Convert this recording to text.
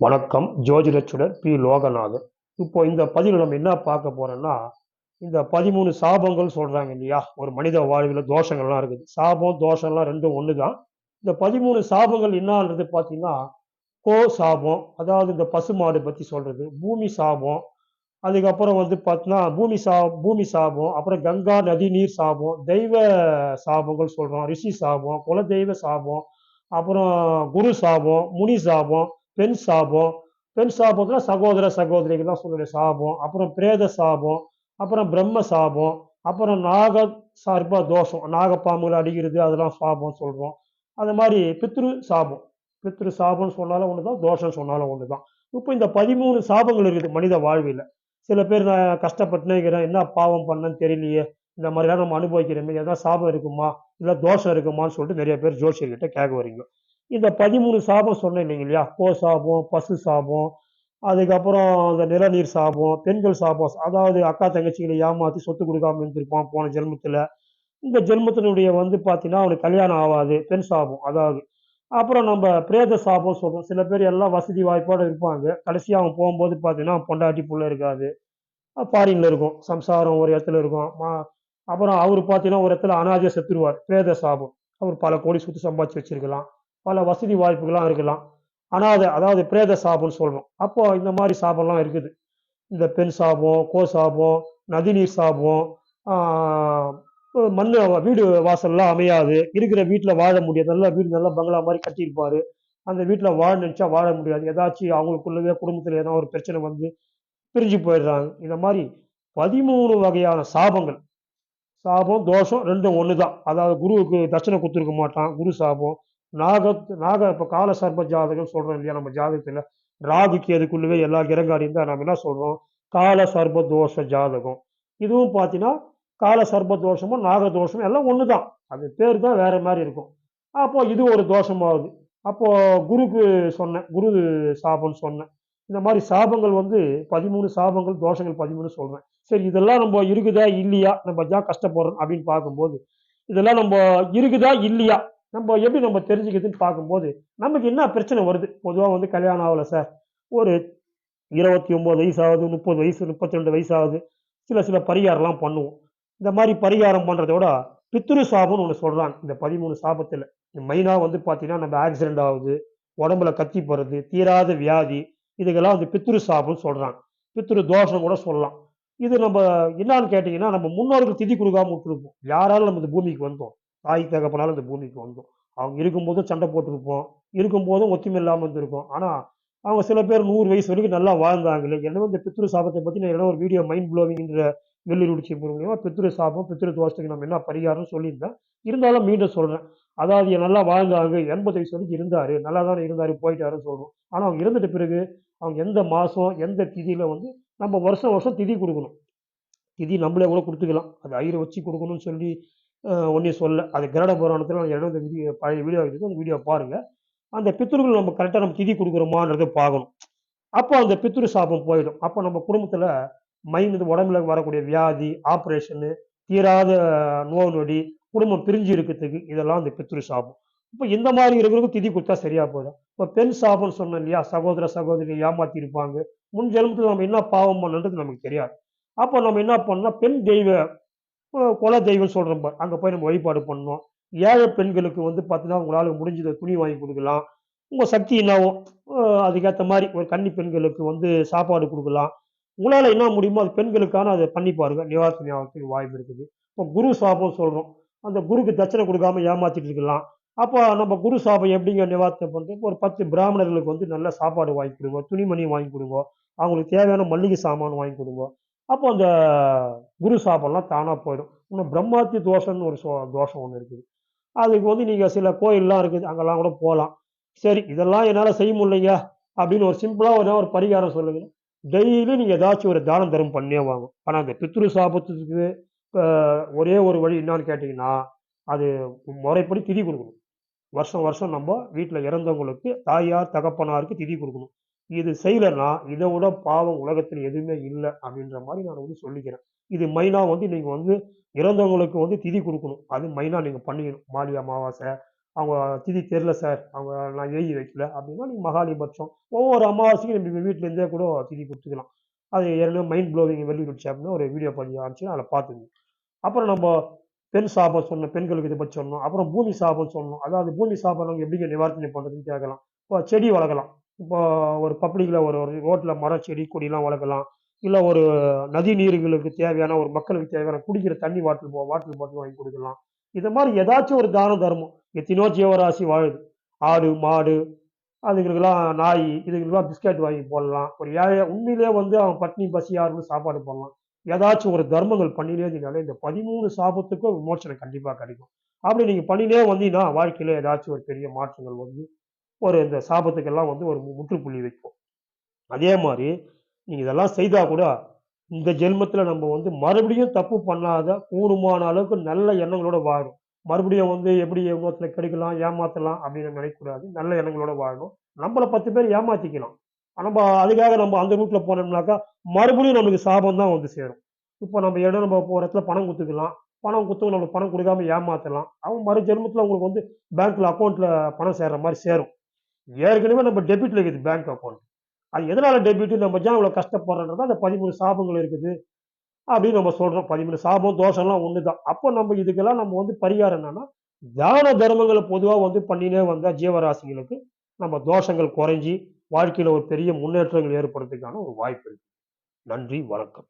வணக்கம். ஜோதிடச்சுடர் பி. லோகநாதன். இப்போ இந்த பதிவில் நம்ம என்ன பார்க்க போறோம்னா இந்த பதிமூணு சாபங்கள் சொல்றாங்க இல்லையா? ஒரு மனித வாழ்வில் தோஷங்கள்லாம் இருக்குது. சாபம் தோஷம்லாம் ரெண்டும் ஒன்று தான் இந்த பதிமூணு சாபங்கள் என்னன்றது பார்த்தீங்கன்னா கோ சாபம் அதாவது இந்த பசுமாடு பற்றி சொல்றது பூமி சாபம் அதுக்கப்புறம் வந்து பார்த்தீங்கன்னா பூமி சா பூமி சாபம் அப்புறம் கங்கா நதி நீர் சாபம் தெய்வ சாபங்கள் சொல்கிறோம் ரிஷி சாபம் குலதெய்வ சாபம் அப்புறம் குரு சாபம் முனி சாபம் பெண் சாபம் பெண் சாபத்துல சகோதர சகோதரிக்கு தான் சொல்லுற சாபம் அப்புறம் பிரேத சாபம் அப்புறம் பிரம்ம சாபம் அப்புறம் நாக சார்பா தோஷம் நாகப்பாம்புகளை அடிக்கிறது அதெல்லாம் சாபம் சொல்கிறோம் அது மாதிரி பித்ரு சாபம். பித்ரு சாபம்னு சொன்னாலும் ஒன்று தான் தோஷம் சொன்னாலும் ஒன்று தான் இப்போ இந்த பதிமூணு சாபங்கள் இருக்குது மனித வாழ்வில். சில பேர் நான் கஷ்டப்பட்டுனே இருக்கிறேன் என்ன பாவம் பண்ணேன்னு தெரியலையே இந்த மாதிரிலாம் நம்ம அனுபவிக்கிறோமே எதாவது சாபம் இருக்குமா இல்லை தோஷம் இருக்குமான்னு சொல்லிட்டு நிறைய பேர் ஜோசியர்கிட்ட கேட்க வரீங்க. இந்த பதிமூணு சாபம் சொன்னேன் இல்லைங்க இல்லையா? கோ சாபம் பசு சாபம் அதுக்கப்புறம் அந்த நிலநீர் சாபம் பெண்கள் சாபம் அதாவது அக்கா தங்கச்சிகளை ஏமாற்றி சொத்து கொடுக்காம இருந்திருப்பான் போன ஜென்மத்தில். இந்த ஜென்மத்தினுடைய வந்து பார்த்தீங்கன்னா அவனுக்கு கல்யாணம் ஆகாது பெண் சாபம் அதாவது. அப்புறம் நம்ம பிரேத சாபம் சொல்கிறோம் சில பேர் எல்லாம் வசதி வாய்ப்போட இருப்பாங்க. கடைசியாக அவன் போகும்போது பார்த்தீங்கன்னா பொண்டாட்டி புள்ள இருக்காது. ஃபாரின்ல இருக்கும். சம்சாரம் ஒரு இடத்துல இருக்கும். மா- அப்புறம் அவர் பார்த்தீங்கன்னா ஒரு இடத்துல அனாதியாக செத்துருவார். பிரேத சாபம். அவர் பல கோடி சுற்றி சம்பாதிச்சு வச்சிருக்கலாம். பல வசதி வாய்ப்புகள்லாம் இருக்கலாம். அனாதை அதாவது பிரேத சாபம்னு சொல்கிறோம் அப்போ இந்த மாதிரி சாபம்லாம் இருக்குது. இந்த பெண் சாபம் கோ சாபம் நதிநீர் சாபம் மண் வீடு வாசல்லாம் அமையாது. இருக்கிற வீட்டில் வாழ முடியாது. நல்ல வீடு நல்ல பங்களா மாதிரி கட்டியிருப்பாரு. அந்த வீட்டில் வாழ நினச்சா வாழ முடியாது. ஏதாச்சும் அவங்களுக்குள்ளவே குடும்பத்தில் ஏதாவது ஒரு பிரச்சனை வந்து பிரிஞ்சு போயிடுறாங்க. இந்த மாதிரி பதிமூணு வகையான சாபங்கள். சாபம் தோஷம் ரெண்டும் ஒன்று தான் அதாவது குருவுக்கு தட்சணை கொடுத்துருக்க மாட்டான். குரு சாபம் நாக நாக இப்போ கால சர்ப ஜாதகம் சொல்கிறோம் இல்லையா நம்ம ஜாதகத்தில்? ராகுக்கு அதுக்குள்ளவே எல்லா கிரகாடியும் தான் நம்ம என்ன சொல்கிறோம் கால சர்ப தோஷ ஜாதகம். இதுவும் பார்த்தீங்கன்னா கால சர்ப தோஷமும் நாக தோஷமும் எல்லாம் ஒன்று தான் அது பேர் தான் வேறு மாதிரி இருக்கும். அப்போது இது ஒரு தோஷமாகுது அப்போது குருக்கு சொன்னேன் குரு சாபம்னு சொன்னேன். இந்த மாதிரி சாபங்கள் வந்து பதிமூணு சாபங்கள் தோஷங்கள் பதிமூணு சொல்கிறேன் சரி இதெல்லாம் நம்ம இருக்குதா இல்லையா? நம்ம தான் கஷ்டப்படுறோம் அப்படின்னு பார்க்கும்போது இதெல்லாம் நம்ம இருக்குதா இல்லையா? நம்ம எப்படி நம்ம தெரிஞ்சுக்கிறதுன்னு பார்க்கும்போது நமக்கு என்ன பிரச்சனை வருது? பொதுவாக வந்து கல்யாணம் ஆகலை சார் ஒரு இருபத்தி ஒம்பது வயசு ஆகுது முப்பது வயசு முப்பத்தி ரெண்டு வயசு ஆகுது சில சில பரிகாரம்லாம் பண்ணுவோம். இந்த மாதிரி பரிகாரம் பண்ணுறத விட பித்ரு சாபம்னு ஒன்று சொல்கிறாங்க இந்த பதிமூணு சாபத்தில். மெயினாக வந்து பார்த்தீங்கன்னா நம்ம ஆக்சிடென்ட் ஆகுது உடம்புல கத்தி போகிறது தீராத வியாதி இதுக்கெல்லாம் வந்து பித்ரு சாபம்னு சொல்கிறாங்க பித்ரு தோஷம் கூட சொல்லலாம். இது நம்ம என்னன்னு கேட்டிங்கன்னா நம்ம முன்னோருக்கு திதி கொடுக்காம விட்டுருப்போம். யாராலும் நம்ம இந்த பூமிக்கு வந்தோம்? தாய் தகப்பனால் இந்த பூமிக்கு வந்தோம். அவங்க இருக்கும்போதும் சண்டை போட்டிருப்போம். இருக்கும்போதும் ஒத்துமை இல்லாமல் இருந்திருக்கும். ஆனால் அவங்க சில பேர் நூறு வயசு வரைக்கும் நல்லா வாழ்ந்தாங்களே. என்ன இந்த பித்ரு சாபத்தை பற்றி நான் என்ன ஒரு வீடியோ மைண்ட் ப்ளோவின்ற வெள்ளி உடிச்சி மூலியமாக பித்ரு சாபம் பித்ரு தோஷத்துக்கு நம்ம என்ன பரிகாரம்னு சொல்லியிருந்தேன் இருந்தாலும் மீண்டும் சொல்கிறேன் அதாவது நல்லா வாழ்ந்தாங்க. எண்பது வயசு வரைக்கும் இருந்தார். நல்லா தானே இருந்தார் போயிட்டாருன்னு சொல்றோம். ஆனால் அவங்க இறந்துட்ட பிறகு அவங்க எந்த மாதம் எந்த திதியில் வந்து நம்ம வருஷம் வருஷம் திதி கொடுக்கணும். திதி நம்மளே கூட கொடுத்துக்கலாம். அது ஐயரை வச்சு கொடுக்கணும்னு சொல்லி ஒன்றையும் சொல்ல அது கிரட புராணத்தில் நான் வீடியோ பழைய வீடியோ இருக்குது அந்த வீடியோ பாருங்கள் அந்த பித்தர்கள் நம்ம கரெக்டாக நம்ம திதி கொடுக்குறோமான்றதை பார்க்கணும். அப்போ அந்த பித்ரு சாபம் போயிடும். அப்போ நம்ம குடும்பத்தில் மைண்ட் உடம்புல வரக்கூடிய வியாதி ஆப்ரேஷனு தீராத நோய் நொடி குடும்பம் பிரிஞ்சு இருக்கிறதுக்கு இதெல்லாம் அந்த பித்ரு சாபம். இப்போ இந்த மாதிரி இருக்கிறவங்களுக்கு திதி கொடுத்தா சரியா போயிடும். இப்போ பெண் சாபம்னு சொன்னோம் இல்லையா? சகோதர சகோதரி ஏமாத்தி இருப்பாங்க. முன் ஜென்மத்தில் நம்ம என்ன பாவம் பண்ணுன்றது நமக்கு தெரியாது. அப்போ நம்ம என்ன பண்ணோம்னா பெண் தெய்வ குல தெய்வம் சொல்கிறோம் அங்கே போய் நம்ம வழிபாடு பண்ணோம் ஏழை பெண்களுக்கு வந்து பார்த்தீங்கன்னா உங்களால் முடிஞ்சதை துணி வாங்கி கொடுக்கலாம். உங்கள் சக்தி என்னவோ அதுக்கேற்ற மாதிரி ஒரு கன்னி பெண்களுக்கு வந்து சாப்பாடு கொடுக்கலாம். உங்களால் என்ன முடியுமோ அது பெண்களுக்கான அதை பண்ணி பாருங்க. நிவாரணி ஆகிறதுக்கு வாய்ப்பு இருக்குது. இப்போ குரு சாபம் சொல்கிறோம் அந்த குருக்கு தட்சணை கொடுக்காம ஏமாத்திட்டு இருக்கலாம். அப்போ நம்ம குரு சாபம் எப்படிங்க நிவாரணம் பண்ணுறது ஒரு பத்து பிராமணர்களுக்கு வந்து நல்ல சாப்பாடு வாங்கி கொடுங்க. துணிமணி வாங்கி கொடுங்க. அவங்களுக்கு தேவையான மல்லிகை சாமான் வாங்கி கொடுங்க. அப்போ அந்த குரு சாபம்லாம் தானாக போயிடும். இன்னும் பிரம்மாத்தி தோஷம்னு ஒரு சோ- தோஷம் ஒன்று இருக்குது. அதுக்கு வந்து நீங்கள் சில கோயில்லாம் இருக்குது அங்கெல்லாம் கூட போகலாம் சரி இதெல்லாம் என்னால் செய்ய முடியலைங்க அப்படின்னு ஒரு சிம்பிளாக ஒரு ஒரு பரிகாரம் சொல்லுங்க டெய்லி நீங்கள் ஏதாச்சும் ஒரு தானம் தரும் பண்ணியே வாங்கும் ஆனால் அந்த பித்ரு சாபத்துக்கு ஒரே ஒரு வழி என்னான்னு கேட்டிங்கன்னா அது முறைப்படி திதி கொடுக்கணும். வருஷம் வருஷம் நம்ம வீட்டில் இறந்தவங்களுக்கு தாயார் தகப்பனாருக்கு திதி கொடுக்கணும். இது செய்யலைன்னா இதை விட பாவம் உலகத்தில் எதுவுமே இல்லை அப்படின்ற மாதிரி நான் வந்து சொல்லிக்கிறேன். இது மைனா வந்து நீங்கள் வந்து இறந்தவங்களுக்கு வந்து திதி கொடுக்கணும். அது மைனா நீங்கள் பண்ணிக்கணும். மாலி அமாவாசை. அவங்க திதி தெரில சார். அவங்க நான் எழுதி வைக்கல அப்படின்னா நீங்க மகாலிபட்சம் ஒவ்வொரு அமாவாசைக்கும் நம்ம வீட்டிலேருந்தே கூட திதி கொடுத்துக்கலாம். அது ஏற்கனவே மைண்ட் ப்ளோவிங் வெளியிடுச்சு அப்படின்னு ஒரு வீடியோ பதிவு ஆச்சு அதில் பார்த்துங்க அப்புறம் நம்ம பெண் சாபம் சொன்னோம் பெண்களுக்கு இதை பற்றி சொன்னோம். அப்புறம் பூமி சாபம் சொன்னோம். அதாவது பூமி சாபம் நம்ம எப்படிங்க நிவாரணை பண்ணுறதுன்னு கேட்கலாம். இப்போ செடி வளர்க்கலாம். இப்போ ஒரு பப்ளிக்கில் ஒரு ஒரு ரோட்டில் மரம் செடி கொடிலாம் வளர்க்கலாம். இல்லை ஒரு நதி நீர்களுக்கு தேவையான ஒரு மக்களுக்கு தேவையான குடிக்கிற தண்ணி வாட்டர் போ வாட்டர் பாட்டில் வாங்கி கொடுக்கலாம். இது மாதிரி ஏதாச்சும் ஒரு தான தர்மம். எத்தனையோ ஜீவராசி வாழுது. ஆடு மாடு அதுங்களுக்கெல்லாம் நாய் இதுங்களுக்கெல்லாம் பிஸ்கட் வாங்கி போடலாம். ஒரு ஏழை உண்மையிலே வந்து அவன் பட்னி பசியாருன்னு இருந்து சாப்பாடு போடலாம். ஏதாச்சும் ஒரு தர்மங்கள் பண்ணினே இருந்தீங்கனாலே இந்த பதிமூணு சாபத்துக்கும் விமோச்சனை கண்டிப்பாக கிடைக்கும். அப்படி நீங்கள் பண்ணினே வந்தீங்கன்னா வாழ்க்கையில் ஏதாச்சும் ஒரு பெரிய மாற்றங்கள் வந்து ஒரு இந்த சாபத்துக்கெல்லாம் வந்து ஒரு முற்றுப்புள்ளி வைக்கும் அதே மாதிரி நீங்கள் இதெல்லாம் செய்தால் கூட இந்த ஜென்மத்தில் நம்ம வந்து மறுபடியும் தப்பு பண்ணாத கூடுமான அளவுக்கு நல்ல எண்ணங்களோட வாழும் மறுபடியும் வந்து எப்படி இன்னொருத்தரை கெடுக்கலாம் ஏமாற்றலாம் அப்படின்னு நினைக்கக்கூடாது. நல்ல எண்ணங்களோட வாழணும். நம்மளை பத்து பேர் ஏமாற்றிக்கலாம் நம்ம அதுக்காக நம்ம அந்த ரூட்டில் போனோம்னாக்கா மறுபடியும் நமக்கு சாபம் தான் வந்து சேரும். இப்போ நம்ம இடம் நம்ம போகிற இடத்துல பணம் கொடுத்துக்கலாம். பணம் கொடுத்து நம்ம பணம் கொடுக்காம ஏமாற்றலாம் அவன் மறு ஜென்மத்தில் உங்களுக்கு வந்து பேங்க்கில் அக்கௌண்ட்டில் பணம் சேர்ற மாதிரி சேரும். ஏற்கனவே நம்ம டெபிட்ல இருக்குது பேங்க் அக்கௌண்ட் அது எதனால டெபிட் நம்ம ஏன் இவ்வளோ கஷ்டப்படுறோன்றது அந்த பதிமூணு சாபங்கள் இருக்குது. அப்படின்னு நம்ம சொல்கிறோம் பதிமூணு சாபம் தோஷம்லாம் ஒன்று தான் அப்போ நம்ம இதுக்கெல்லாம் நம்ம வந்து பரிகாரம் என்னன்னா தான தர்மங்களை பொதுவாக வந்து பண்ணினே வந்தால் ஜீவராசிகளுக்கு நம்ம தோஷங்கள் குறைஞ்சி வாழ்க்கையில் ஒரு பெரிய முன்னேற்றங்கள் ஏற்படுறதுக்கான ஒரு வாய்ப்பு இருக்குது நன்றி வணக்கம்.